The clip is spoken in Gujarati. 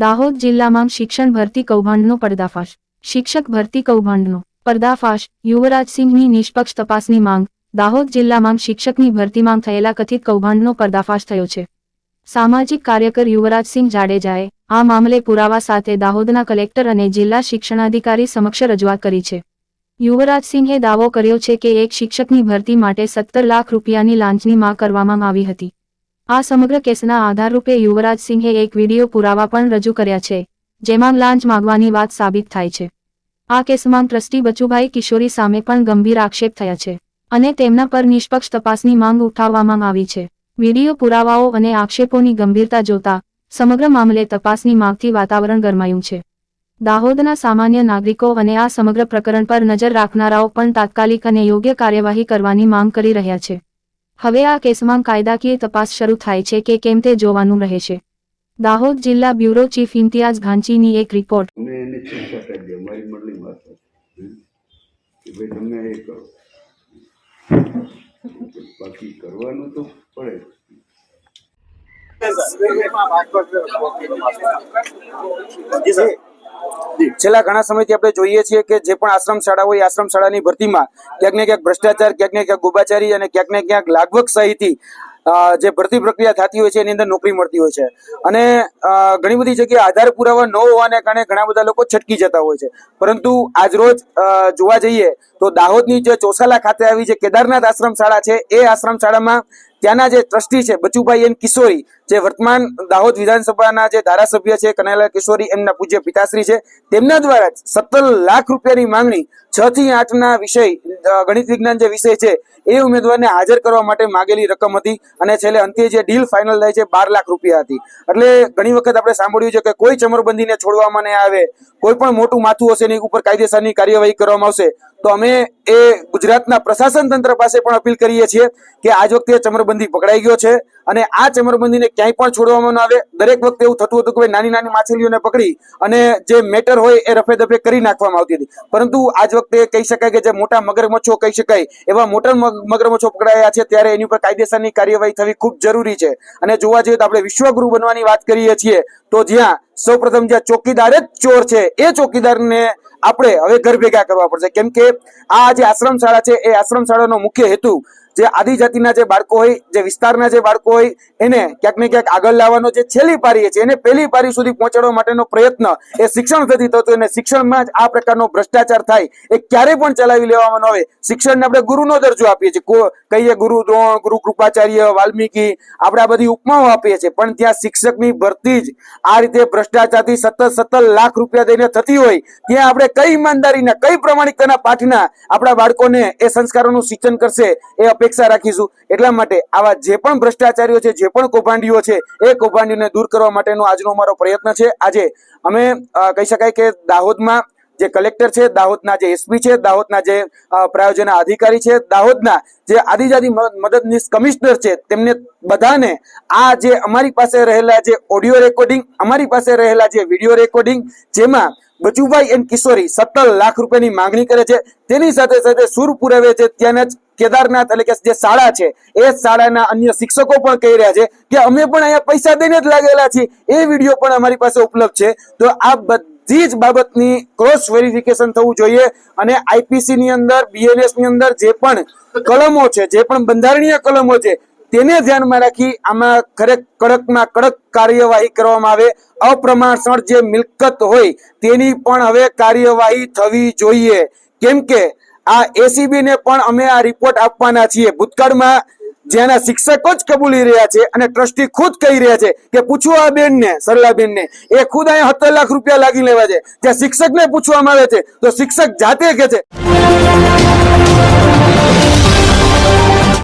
દાહોદ જિલ્લામાં શિક્ષણ ભરતી કૌભાંડનો પર્દાફાશ. શિક્ષક ભરતી કૌભાંડનો પર્દાફાશ. યુવરાજસિંહની નિષ્પક્ષ તપાસની માંગ. દાહોદ જિલ્લામાં શિક્ષકની ભરતીમાં થયેલા કથિત કૌભાંડનો પર્દાફાશ થયો છે. સામાજિક કાર્યકર યુવરાજસિંહ જાડેજાએ આ મામલે પુરાવા સાથે દાહોદના કલેક્ટર અને જિલ્લા શિક્ષણાધિકારી સમક્ષ રજૂઆત કરી છે. યુવરાજસિંહે દાવો કર્યો છે કે એક શિક્ષકની ભરતી માટે સત્તર લાખ રૂપિયાની લાંચની માંગ કરવામાં આવી હતી. આ સમગ્ર કેસના આધારરૂપે યુવરાજસિંહે એક વીડિયો પુરાવા પણ રજૂ કર્યા છે, જેમાં લાંચ માગવાની વાત સાબિત થાય છે. આ કેસમાં ટ્રસ્ટી બચુભાઈ કિશોરી સામે પણ ગંભીર આક્ષેપ થયા છે અને તેમના પર નિષ્પક્ષ તપાસની માંગ ઉઠાવવામાં આવી છે. વીડિયો પુરાવાઓ અને આક્ષેપોની ગંભીરતા જોતા સમગ્ર મામલે તપાસની માંગથી વાતાવરણ ગરમાયું છે. દાહોદના સામાન્ય નાગરિકો અને આ સમગ્ર પ્રકરણ પર નજર રાખનારાઓ પણ તાત્કાલિક અને યોગ્ય કાર્યવાહી કરવાની માંગ કરી રહ્યા છે. હવે આ કેસમાં કાયદાકીય તપાસ શરૂ થાય છે કે કેમ તે જોવાનું રહેશે. દાહોદ જિલ્લા બ્યુરો ચીફ ઇમ્તિયાઝ ઘાંચીની એક રિપોર્ટ. બાકી કરવાનું તો પડે. છેલ્લા ઘણા સમયથી આપણે જોઈએ છીએ કે જે પણ આશ્રમ શાળા હોય, આશ્રમ શાળાની ભરતીમાં ક્યાંક ને ક્યાંક ભ્રષ્ટાચાર, ક્યાંક ને ક્યાંક ગુબાચારી અને ક્યાંક ને ક્યાંક લાગવક સહિતથી જે ભરતી પ્રક્રિયા થતી હોય છે, એની અંદર નોકરી મળતી હોય છે. અને ઘણી બધી જગ્યાએ આધાર પુરાવા ન હોવાને કારણે ઘણા બધા લોકો છટકી જતા હોય છે. પરંતુ આજરોજ જોવા જઈએ તો દાહોદની જે ચોસાલા ખાતે આવી જે કેદારનાથ આશ્રમ શાળા છે, એ આશ્રમ શાળામાં ત્યાંના જે ટ્રસ્ટી છે, બચુભાઈ એન કિશોરી, જે વર્તમાન દાહોદ વિધાનસભાના જે ધારાસભ્ય છે કનૈયાલાલ કિશોરી, એમના પૂજ્ય પિતાશ્રી છે, તેમના દ્વારા સત્તર લાખ રૂપિયાની માંગણી છ થી આઠ ના વિષય ગણિત વિજ્ઞાન જે વિષય છે, એ ઉમેદવારને હાજર કરવા માટે માગેલી રકમ હતી અને છેલ્લે અંતે જે ડીલ ફાઇનલ થાય છે, બાર લાખ રૂપિયા હતી. એટલે ઘણી વખત આપણે સાંભળ્યું છે કે કોઈ ચમરબંધીને છોડવામાં નહીં આવે, કોઈ પણ મોટું માથું હશે એની ઉપર કાયદેસરની કાર્યવાહી કરવામાં આવશે તો અમે એ ગુજરાતના પ્રશાસન તંત્ર પાસે પણ અપીલ કરીએ છીએ કે આજ વખતે ચમરબંધી પકડાઈ ગયો છે અને આ ચમરબંધીને ક્યાંય પણ છોડવામાં ન આવે. દરેક વખતે એવું થતું હતું કે નાની નાની માછલીઓને પકડી અને જે મેટર હોય એ રફે દફે કરી નાખવામાં આવતી હતી. પરંતુ આજ વખતે કહી શકાય કે જે મોટા મગરમચ્છો કહી શકાય, એવા મોટા મગ- મગરમચ્છો પકડાયા છે, ત્યારે એની ઉપર કાયદેસરની કાર્યવાહી થવી ખૂબ જરૂરી છે. અને જોવા જઈએ તો આપણે વિશ્વગુરુ બનવાની વાત કરીએ છીએ, તો જ્યાં સૌપ્રથમ જ્યાં ચોકીદાર જ ચોર છે, એ ચોકીદારને આપણે હવે ઘર ભેગા કરવા પડશે. કેમ કે આ જે આશ્રમ શાળા છે, એ આશ્રમ શાળાનો મુખ્ય હેતુ જે આદિજાતિના જે બાળકો હોય, જે વિસ્તારના જે બાળકો હોય, એને ક્યાંક ને ક્યાંક આગળ લાવવાનો જે છેલ્લી પારી છે, એને પહેલી પારી સુધી પહોંચાડવા માટેનો પ્રયત્ન એ શિક્ષણ થતી થતો અને શિક્ષણમાં જ આ પ્રકારનો ભ્રષ્ટાચાર થાય, એ ક્યારે પણ ચલાવી લેવામાં આવે. શિક્ષણને આપણે ગુરુનો દરજ્જો આપીએ છીએ. કહીએ ગુરુ દ્રોણ, ગુરુ કૃપાચાર્ય, વાલ્મીકી, આપણે આ બધી ઉપમાઓ આપીએ છીએ. પણ ત્યાં શિક્ષકની ભરતી જ આ રીતે ભ્રષ્ટાચારથી સતત સત્તર લાખ રૂપિયા દઈને થતી હોય, ત્યાં આપણે કઈ ઈમાનદારીના, કઈ પ્રમાણિકતાના પાઠના આપણા બાળકોને એ સંસ્કારોનું સિંચન કરશે, એ અપેક્ષા રાખીશું. એટલા માટે આવા જે પણ ભ્રષ્ટાચારીઓ છે, જે પણ કૌભાંડીઓ છે, એ કૌભાંડીઓને દૂર કરવા માટેનો આજનો અમારો પ્રયત્ન છે. આજે અમે કહી શકાય કે દાહોદમાં જે કલેક્ટર છે, દાહોદના જે એસપી છે, દાહોદના જે પ્રાયોજના અધિકારી છે, દાહોદના જે આદિજાતિ મદદનીશ કમિશનર છે, તેમને બધાને આ જે અમારી પાસે રહેલા જે ઓડિયો રેકોર્ડિંગ, અમારી પાસે રહેલા જે વીડિયો રેકોર્ડિંગ, જેમાં બચુભાઈ એન્ડ કિશોરી સત્તર લાખ રૂપિયાની માંગણી કરે છે, તેની સાથે સાથે સુર પુરાવે છે, ત્યાંના જ કેદારનાથ એટલે કે જે શાળા છે, એ શાળાના અન્ય શિક્ષકો પણ કહી રહ્યા છે કે અમે પણ અહીંયા પૈસા દઈને જ લાગેલા છીએ. એ વીડિયો પણ અમારી પાસે ઉપલબ્ધ છે. તો આ બધી જ બાબતની ક્રોસ વેરિફિકેશન થવું જોઈએ અને આઈપીસી ની અંદર બીએનએસની અંદર જે પણ કલમો છે, જે પણ બંધારણીય કલમો છે, તેને ધ્યાનમાં રાખી આમાં ખરેખ કડકમાં કડક કાર્યવાહી કરવામાં આવે. અપ્રમાણસર જે મિલકત હોય તેની પણ હવે કાર્યવાહી થવી જોઈએ. કેમ કે આ એસીબી ને પણ અમે આ રિપોર્ટ આપવાના છીએ. ભૂતકાળમાં જેના શિક્ષકો જ કબૂલી રહ્યા છે અને ટ્રસ્ટી ખુદ કહી રહ્યા છે કે પૂછો આ બેન ને એ ખુદ અહીંયા સત્તર લાખ રૂપિયા લાગી લેવા છે. જ્યાં શિક્ષક ને પૂછવામાં આવે છે, તો શિક્ષક જાતે કે છે.